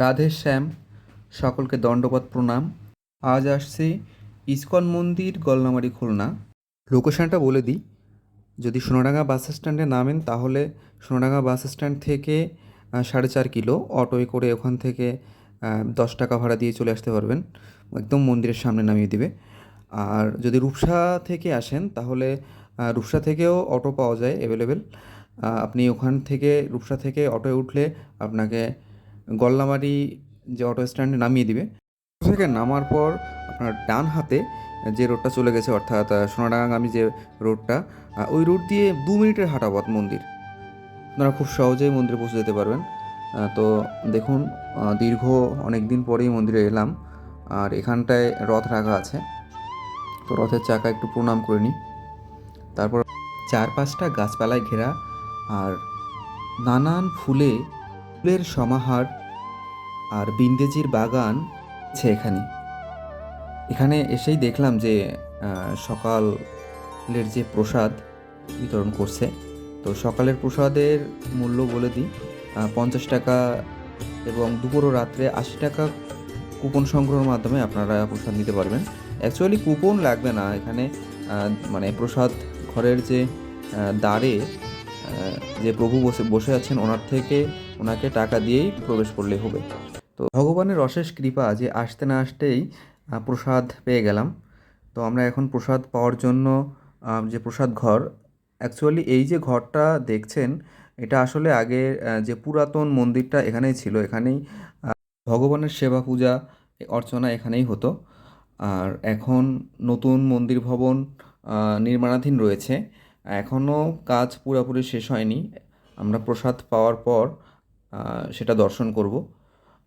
রাধে শ্যাম, সকলকে দণ্ডবত প্রণাম। আজ আসছে ইস্কন মন্দির, গলনামারি খুলনা। লোকেশনটা বলে দিই। যদি সোনাডাঙ্গা বাস স্ট্যান্ডে নামেন, তাহলে সোনাডাঙ্গা বাস স্ট্যান্ড থেকে সাড়ে চার কিলো। অটোয় করে ওখান থেকে দশ টাকা ভাড়া দিয়ে চলে আসতে পারবেন। একদম মন্দিরের সামনে নামিয়ে দিবে। আর যদি রূপসা থেকে আসেন, তাহলে রূপসা থেকেও অটো পাওয়া যায় অ্যাভেলেবেল আপনি ওখান থেকে, রূপসা থেকে অটোয় উঠলে আপনাকে গল্লামারি যে অটো স্ট্যান্ডে নামিয়ে দিবে। থেকে নামার পর আপনার ডান হাতে যে রোডটা চলে গেছে, অর্থাৎ সোনাডাঙ্গাগামী যে রোডটা ওই রোড দিয়ে দু মিনিটের হাঁটা পথ মন্দির। আপনারা খুব সহজেই মন্দিরে পৌঁছে যেতে পারবেন। তো দেখুন দীর্ঘ অনেক দিন পরেই মন্দিরে এলাম। আর এখানটায় রথ রাখা আছে। তো রথের চাকা একটু প্রণাম করে নিই। তারপর চার পাঁচটা গাছপালায় ঘেরা। আর নানান ফুলে, ফুলের সমাহার আর বিন্দেজির বাগান আছে এখানে। এখানে এসেই দেখলাম যে সকালের যে প্রসাদ বিতরণ করছে, তো সকালের প্রসাদের মূল্য বলে দিই পঞ্চাশ টাকা এবং দুপুর ও রাত্রে আশি টাকা কুপন সংগ্রহের মাধ্যমে আপনারা প্রসাদ নিতে পারবেন। অ্যাকচুয়ালি কুপন লাগবে না, এখানে মানে প্রসাদ ঘরের যে দ্বারে যে প্রভু বসে বসে আছেন, ওনার থেকে ওনাকে টাকা দিয়েই প্রবেশ করলে হবে। তো ভগবানের অশেষ কৃপা যে আসতে না আসতেই প্রসাদ পেয়ে গেলাম। তো আমরা এখন প্রসাদ পাওয়ার জন্য যে প্রসাদ ঘর অ্যাকচুয়ালি এই যে ঘরটা দেখছেন, এটা আসলে আগে যে পুরাতন মন্দিরটা এখানেই ছিল। এখানেই ভগবানের সেবা পূজা অর্চনা এখানেই হতো। আর এখন নতুন মন্দির ভবন নির্মাণাধীন রয়েছে। এখনও কাজ পুরোপুরি শেষ হয়নি। আমরা প্রসাদ পাওয়ার পর সেটা দর্শন করব।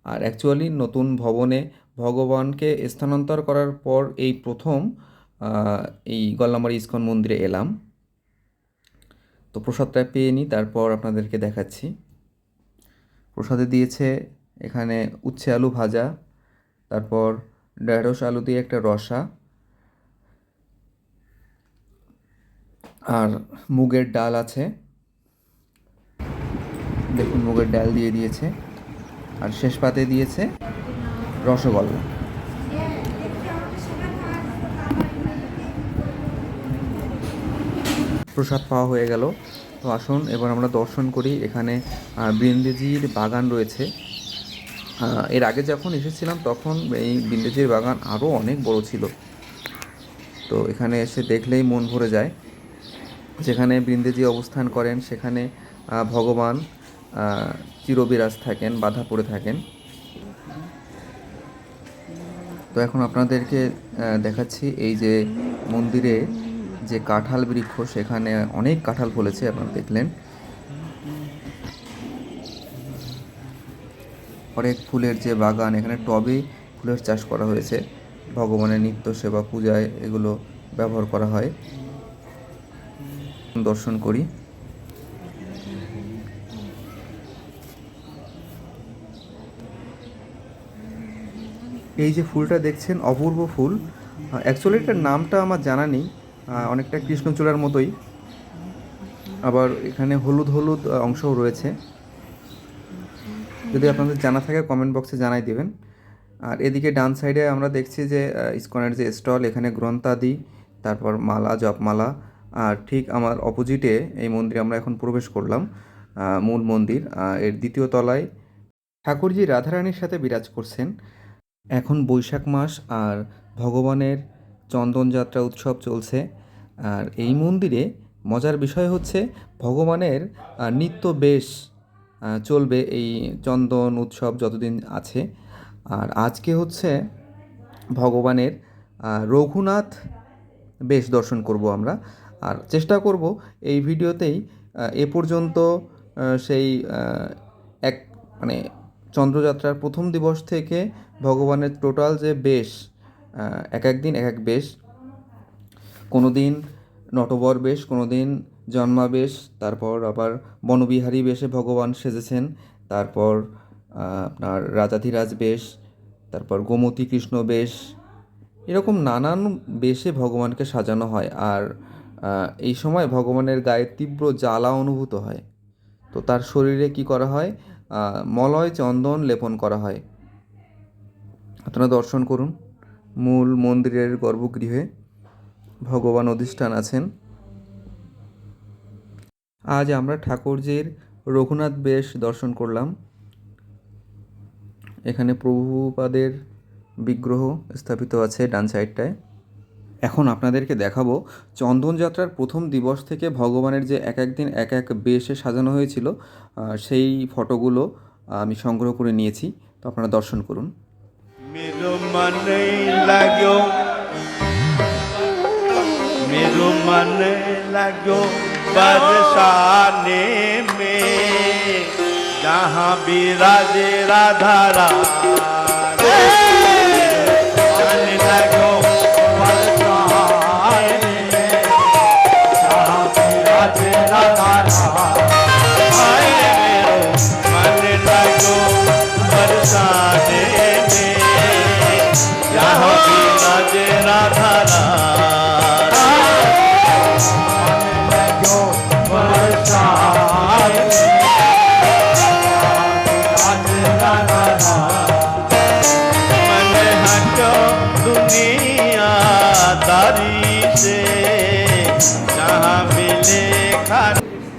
আর অ্যাকচুয়ালি নতুন ভবনে ভগবানকে স্থানান্তর করার পর এই প্রথম এই গল্লামারি ইস্কন মন্দিরে এলাম। তো প্রসাদটা পেয়ে নিই, তারপর আপনাদেরকে দেখাচ্ছি। প্রসাদে দিয়েছে এখানে উচ্ছে আলু ভাজা, তারপর ঢেঁড়স আলু দিয়ে একটা রসা, আর মুগের ডাল আছে। দেখুন মুগের ডাল দিয়ে দিয়েছে। আর শেষ পাতে দিয়েছে রসগোল্লা। প্রসাদ পাওয়া হয়ে গেল। তো আসুন, এবার আমরা দর্শন করি এখানে বৃন্দেজির বাগান রয়েছে। এর আগে যখন এসেছিলাম তখন এই বৃন্দেজির বাগান আরও অনেক বড় ছিল। তো এখানে এসে দেখলেই মন ভরে যায়। যেখানে বৃন্দেজি অবস্থান করেন, সেখানে ভগবান চিরবিরাজ থাকেন বাধা পড়ে থাকেন। তো এখন আপনাদেরকে দেখাচ্ছি এই যে মন্দিরে যে কাঁঠাল বৃক্ষ, সেখানে অনেক কাঁঠাল ফলেছে, আপনারা দেখলেন। অনেক ফুলের যে বাগান, এখানে টবে ফুলের চাষ করা হয়েছে। ভগবানের নিত্য সেবা, পূজায় এগুলো ব্যবহার করা হয়। দর্শন করি। এই যে ফুলটা দেখছেন, অপূর্ব ফুল। অ্যাকচুয়ালি এটার নামটা আমার জানা নেই অনেকটা কৃষ্ণচূড়ার মতোই। আবার এখানে হলুদ হলুদ অংশও রয়েছে। যদি আপনাদের জানা থাকে কমেন্ট বক্সে জানাই দেবেন। আর এদিকে ডান সাইডে আমরা দেখছি যে ইসকনের যে স্টল, এখানে গ্রন্থাদি, তারপর মালা, জপমালা, আর ঠিক আমার অপোজিটে এই মন্দিরে আমরা এখন প্রবেশ করলাম মূল মন্দির এর দ্বিতীয় তলায় ঠাকুরজি রাধারানীর সাথে বিরাজ করছেন। এখন বৈশাখ মাস আর ভগবানের চন্দনযাত্রা উৎসব চলছে। আর এই মন্দিরে মজার বিষয় হচ্ছে ভগবানের নিত্য বেশ চলবে এই চন্দন উৎসব যতদিন আছে। আর আজকে হচ্ছে ভগবানের রঘুনাথ বেশ দর্শন করব আমরা। আর চেষ্টা করব এই ভিডিওতেই এ পর্যন্ত সেই এক মানে চন্দ্রযাত্রার প্রথম দিবস থেকে ভগবানের টোটাল যে বেশ এক এক দিন, এক এক বেশ কোনো দিন নটবর বেশ কোনো দিন জন্মাবেশ তারপর আবার বনবিহারী বেশে ভগবান সেজেছেন, তারপর আপনার রাজাধিরাজ বেশ, তারপর গোমতী কৃষ্ণ বেশ, এরকম নানান বেশে ভগবানকে সাজানো হয়। আর এই সময় ভগবানের গায়ে তীব্র জ্বালা অনুভূত হয়। তো তার শরীরে কি করা হয়? মলয় চন্দন লেপন করা হয়। আপনারা দর্শন করুন। মূল মন্দিরের গর্ভগৃহে ভগবান অধিষ্ঠান আছেন। আজ আমরা ঠাকুরজির রঘুনাথ বেশ দর্শন করলাম। এখানে প্রভুপাদের বিগ্রহ স্থাপিত আছে ডান সাইডটায়। এখন আপনাদেরকে দেখাবো চন্দন যাত্রার প্রথম দিবস থেকে ভগবানের যে এক এক দিন এক এক বেশে সাজানো হয়েছিল আহ, সেই ফটোগুলো আমি সংগ্রহ করে নিয়েছি তো আপনারা দর্শন করুন मेरो मन लाग्यो मेरो मन लाग्यो बरसाने में जहाँ विराजे राधा रानी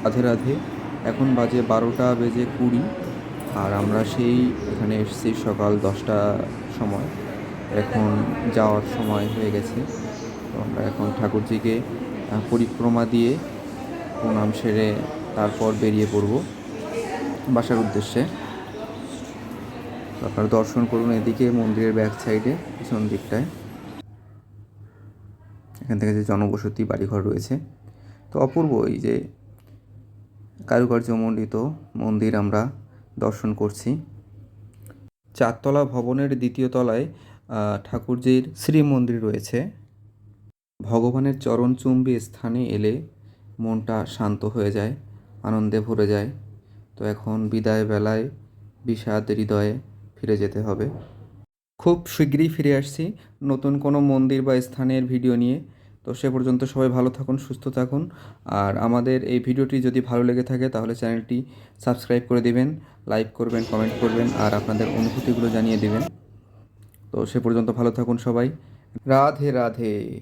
রাধে রাধে। এখন বাজে বারোটা বেজে কুড়ি আর আমরা সেই এখানে এসেছি সকাল দশটা সময়। এখন যাওয়ার সময় হয়ে গেছে। তো আমরা এখন ঠাকুরজিকে পরিক্রমা দিয়ে প্রণাম সেরে তারপর বেরিয়ে পড়ব বাসার উদ্দেশ্যে। আপনারা দর্শন করুন এদিকে মন্দিরের ব্যাক সাইডে, পিছন দিকটায়। এখান থেকে যে জনবসতি বাড়িঘর রয়েছে। তো অপূর্ব এই যে কারুকার্যমণ্ডিত মন্দির আমরা দর্শন করছি। চারতলা ভবনের দ্বিতীয় তলায় ঠাকুরজির শ্রীমন্দির রয়েছে। ভগবানের চরণচুম্বী স্থানে এলে মনটা শান্ত হয়ে যায়, আনন্দে ভরে যায়। তো এখন বিদায় বেলায় বিষাদ হৃদয়ে ফিরে যেতে হবে। খুব শীঘ্রই ফিরে আসছি। নতুন কোনো মন্দির বা স্থানের ভিডিও নিয়ে। তো সে পর্যন্ত সবাই ভালো থাকুন, সুস্থ থাকুন। আর আমাদের এই ভিডিওটি যদি ভালো লেগে থাকে, তাহলে চ্যানেলটি সাবস্ক্রাইব করে দিবেন, লাইক করবেন, কমেন্ট করবেন, আর আপনাদের অনুভূতিগুলো জানিয়ে দেবেন। তো সে পর্যন্ত ভালো থাকুন সবাই। রাধে রাধে।